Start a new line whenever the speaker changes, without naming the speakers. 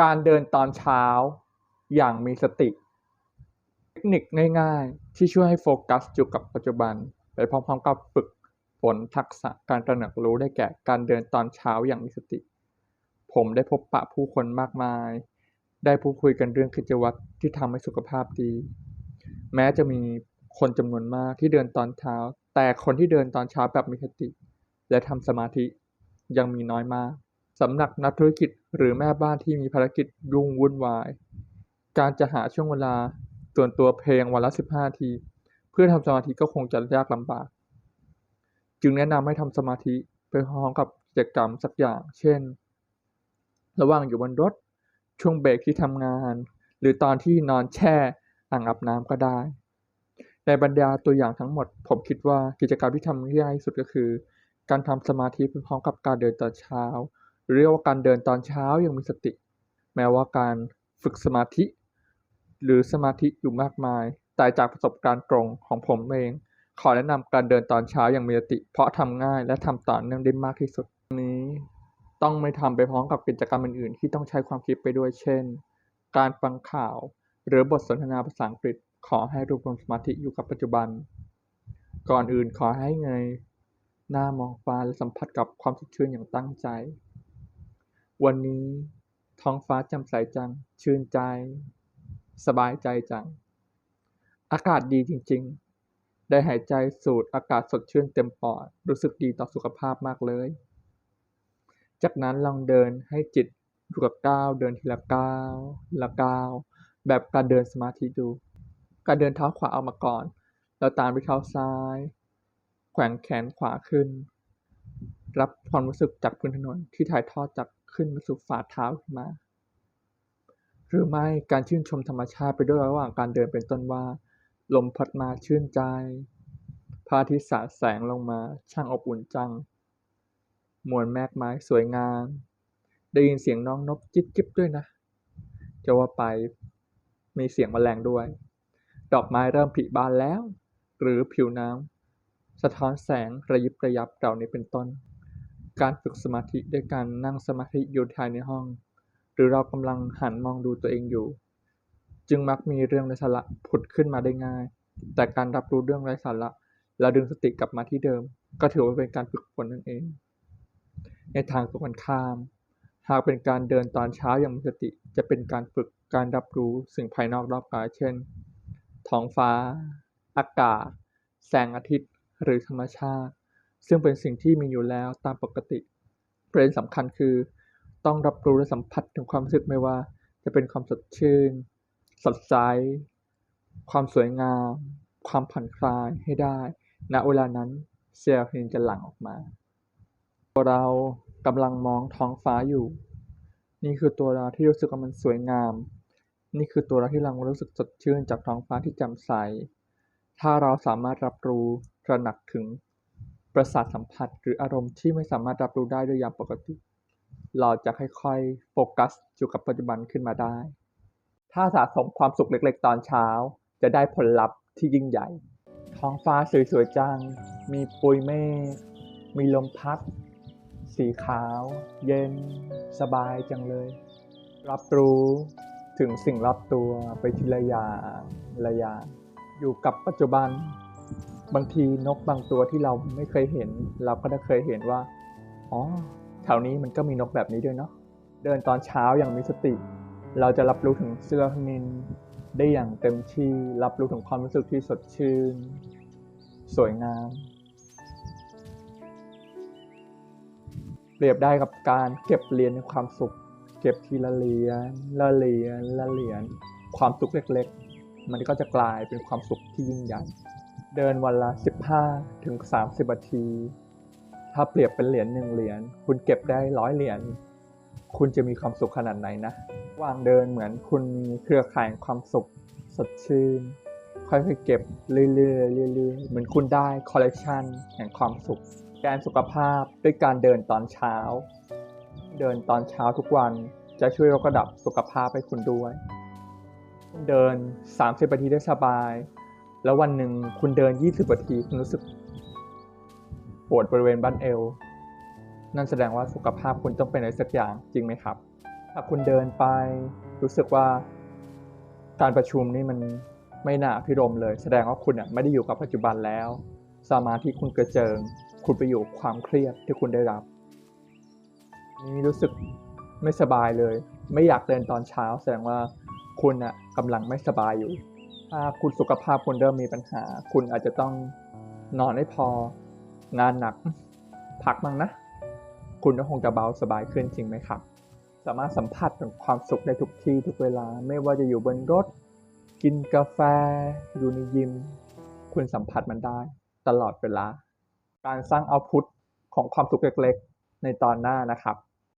การเดินตอนเช้าอย่างมีสติ เทคนิคง่ายๆ ที่ช่วยให้โฟกัสอยู่กับปัจจุบัน ไปพร้อมๆกับฝึกฝนทักษะการตระหนักรู้ได้แก่การเดินตอนเช้าอย่างมีสติ ผมได้พบปะผู้คนมากมาย ได้พูดคุยกันเรื่องกิจวัตรที่ทำให้สุขภาพดี แม้จะมีคนจำนวนมากที่เดินตอนเช้า แต่คนที่เดินตอนเช้าแบบมีสติ และทำสมาธิยังมีน้อยมาก สำหรับนักธุรกิจหรือแม่บ้านที่มีภารกิจยุ่งวุ่นวาย การจะหาช่วงเวลาส่วนตัวเพียงวันละ 15นาที เพื่อทำสมาธิก็คงจะยากลำบาก จึงแนะนำให้ทำสมาธิไปพร้อมกับกิจกรรมสักอย่าง เช่น ระหว่างอยู่บนรถ ช่วงเบรกที่ทำงาน หรือตอนที่นอนแช่อ่างอาบน้ำก็ได้ ในบรรดาตัวอย่างทั้งหมด ผมคิดว่ากิจกรรมที่ทำง่ายที่สุดก็คือ การทำสมาธิไปพร้อมกับการเดินตอนเช้า หรือเรียกว่าการเดินตอนเช้าอย่างมีสติ แม้ว่าการฝึกสมาธิ หรือสมาธิอยู่มากมาย แต่จากประสบการณ์ตรงของผมเอง ขอแนะนำการเดินตอนเช้าอย่างมีสติ เพราะทำง่ายและทำต่อเนื่องได้มากที่สุดนี้ ต้องไม่ทำไปพร้อมกับกิจกรรมอื่นๆ ที่ต้องใช้ความคิดไปด้วยเช่น การฟังข่าว หรือบทสนทนาภาษาอังกฤษ ขอให้รวบรวมสมาธิอยู่กับปัจจุบัน ก่อนอื่นขอให้เงยหน้ามองฟ้าและสัมผัสกับความสดชื่นอย่างตั้งใจ วันนี้ท้องฟ้าแจ่มใสจัง ชื่นใจ สบายใจจัง อากาศดีจริง ๆ ได้หายใจสูดอากาศสดชื่นเต็มปอด รู้สึกดีต่อสุขภาพมากเลย จากนั้นลองเดินให้จิตอยู่กับก้าวเดินทีละก้าวละก้าวแบบการเดินสมาธิดู การเดินเท้าขวาออกมาก่อน แล้วตามด้วยเท้าซ้าย แขวนแขนขวาขึ้น รับความรู้สึกจากพื้นถนนที่ถ่ายทอดจาก ขึ้นมาสู่ฝ่าเท้าขึ้นมา หรือไม่การชื่นชมธรรมชาติไปด้วยระหว่างการเดินเป็นต้นว่า ลมพัดมาชื่นใจพระอาทิตย์สาดแสงลงมาช่างอบอุ่นจัง มวลแมกไม้สวยงาม ได้ยินเสียงน้องนกจิ๊บจิ๊บด้วยนะ จะว่าไปมีเสียงแมลงด้วย ดอกไม้เริ่มผลิบานแล้ว หรือผิวน้ำสะท้อนแสงระยิบระยับเหล่านี้เป็นต้น การฝึกสมาธิด้วยการนั่งสมาธิอยู่ภายในห้อง หรือเรากำลังหันมองดูตัวเองอยู่ จึงมักมีเรื่องไร้สาระผุดขึ้นมาได้ง่าย แต่การรับรู้เรื่องไร้สาระแล้วดึงสติกลับมาที่เดิม ก็ถือว่าเป็นการฝึกฝนนั่นเอง ในทางตรงกันข้าม หากเป็นการเดินตอนเช้าอย่างมีสติจะเป็นการฝึกการรับรู้สิ่งภายนอกรอบกายเช่น ท้องฟ้า อากาศ แสงอาทิตย์ หรือธรรมชาติ ซึ่งเป็นสิ่งที่มีอยู่แล้วตามปกติ ประเด็นสำคัญคือ ต้องรับรู้และสัมผัสถึงความรู้สึกไม่ว่า จะเป็นความสดชื่น สดใส ความสวยงาม ความผ่อนคลายให้ได้ ณ เวลานั้นเซโรโทนินจะหลั่งออกมาตัวเรากำลังมองท้องฟ้าอยู่ นี่คือตัวเราที่รู้สึกว่ามันสวยงาม นี่คือตัวเราที่กำลังรู้สึกสดชื่นจากท้องฟ้าที่แจ่มใส ถ้าเราสามารถรับรู้ตระหนักถึง ประสาทสัมผัสหรืออารมณ์ที่ไม่สามารถรับรู้ได้โดยยามปกติ เราจะค่อยๆ โฟกัสอยู่กับปัจจุบันขึ้นมาได้ ถ้าสะสมความสุขเล็กๆ ตอนเช้า จะได้ผลลัพธ์ที่ยิ่งใหญ่ ท้องฟ้าสวยๆจัง มีปุยเมฆ มีลมพัด สีขาว เย็น สบายจังเลย รับรู้ถึงสิ่งรอบตัวไปทีละอย่างละอย่างอยู่กับปัจจุบัน บางทีนกบางตัวที่เราไม่เคยเห็น เราก็ได้เคยเห็นว่า อ๋อ แถวนี้มันก็มีนกแบบนี้ด้วยเนาะ เดินตอนเช้าอย่างมีสติ เราจะรับรู้ถึงเซโรโทนินได้อย่างเต็มที่ รับรู้ถึงความรู้สึกที่สดชื่น สวยงาม เปรียบได้กับการเก็บเรียญในความสุข เก็บทีละเหรียญละเหรียญละเหรียญ ความสุขเล็ก ๆ มันก็จะกลายเป็นความสุขที่ยิ่งใหญ่ เดินวันละ 15 ถึง 30นาที ถ้าเปรียบเป็นเหรียญหนึ่งเหรียญ คุณเก็บได้ร้อยเหรียญ คุณจะมีความสุขขนาดไหนนะ วางเดินเหมือนคุณมีเครือข่ายความสุขสดชื่น ค่อยๆเก็บเรื่อยๆเรื่อยๆ เหมือนคุณได้คอลเลกชันแห่งความสุขการสุขภาพด้วยการเดินตอนเช้า เดินตอนเช้าทุกวันจะช่วยยกระดับสุขภาพให้คุณด้วย เดิน 30นาทีได้สบาย แล้ววันหนึ่งคุณเดิน 20นาทีคุณรู้สึกปวดบริเวณบั้นเอว นั่นแสดงว่าสุขภาพคุณต้องเป็นอะไรสักอย่างจริงไหมครับ ถ้าคุณเดินไปรู้สึกว่าการประชุมนี่มันไม่น่าพิรมเลย แสดงว่าคุณอะไม่ได้อยู่กับปัจจุบันแล้ว สมาธิคุณกระเจิง คุณไปอยู่ความเครียดที่คุณได้รับ นี่รู้สึกไม่สบายเลย ไม่อยากเดินตอนเช้า แสดงว่าคุณอะกำลังไม่สบายอยู่ ถ้าคุณสุขภาพคุณเริ่มมีปัญหา คุณอาจจะต้องนอนให้พองานหนัก พักบ้างนะ คุณก็คงจะเบาสบายขึ้นจริงไหมครับ สามารถสัมผัสถึงความสุขได้ทุกที่ทุกเวลาไม่ว่าจะอยู่บนรถ กินกาแฟ อยู่ในยิม คุณสัมผัสมันได้ตลอดเวลา การสร้างเอาพุทของความสุขเล็กๆ ในตอนหน้านะครับ